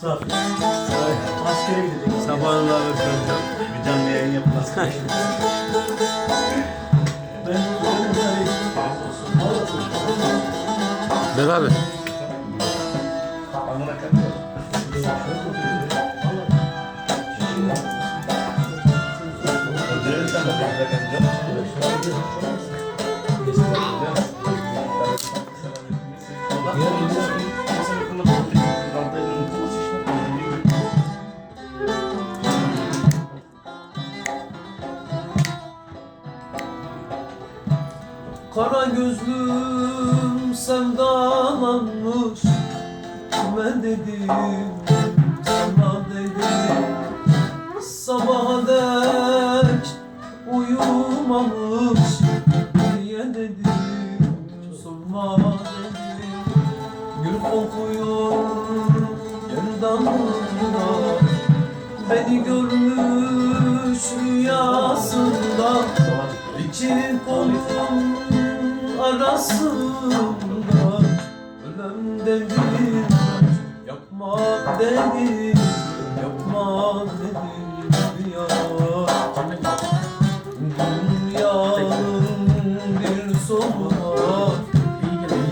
Sağ ol. Askere gidecek. Sabahında alırım. Bir canlı yayın yapmaz. Ben Ben abi. Anına katıyor. Kara gözlüm sevdalanmış Kime dedim sana dedim. Sabaha dek uyumamış. Niye dedim sorma dedim. Gül kokuyor gerdanında Beni görmüş rüyasında. İki kolum arasında Ölem dedim Yapma dedim Yapma dedim ya. Dünyanın bir sonu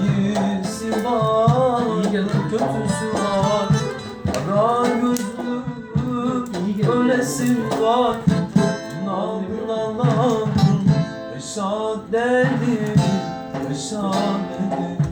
İyisi var Kötüsü var. Kara gözlüm Ölesim var. Nan nan nan Yaşa dedim Dedim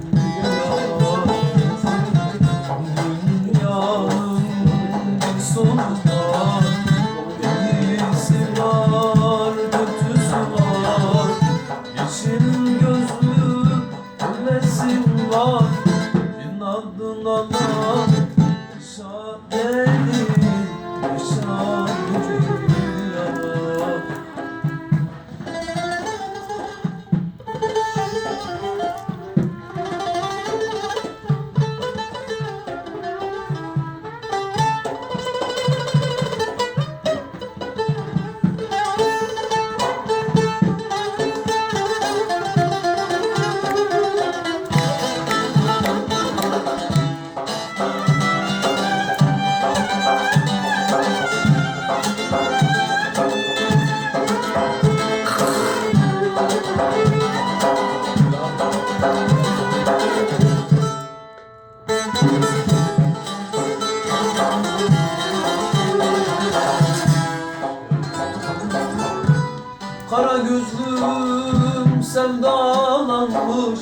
Kara gözlüm sevdalanmış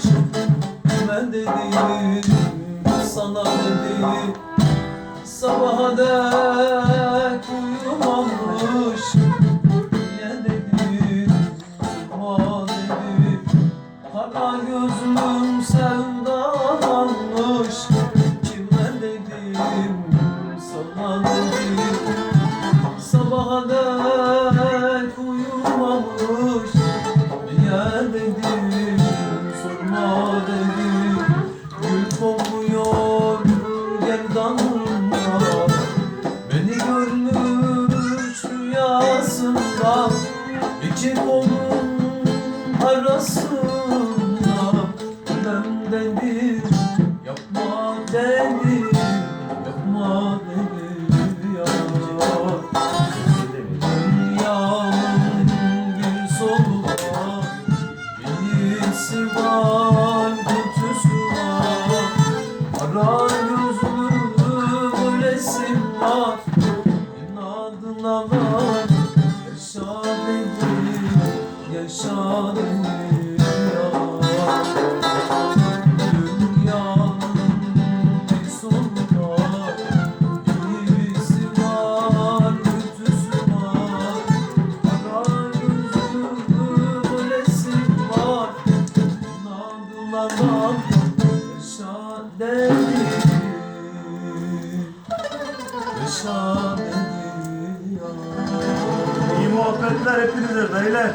Ben dedim sana dedim. Sabaha dek arasında Ben dedim yapma dedim Yapma dedim ya Dünyanın bir sonu var İyisi var, kötüsü var Kara gözlü ölesim var İnadına var Yaşa dedim, yaşa dedim ya Dünyanın bir sonu var kötüsü var Kara gözlü ölesim var yaşa dedim Yaşa dedim ya İyi muhabbetler hepinize beyler.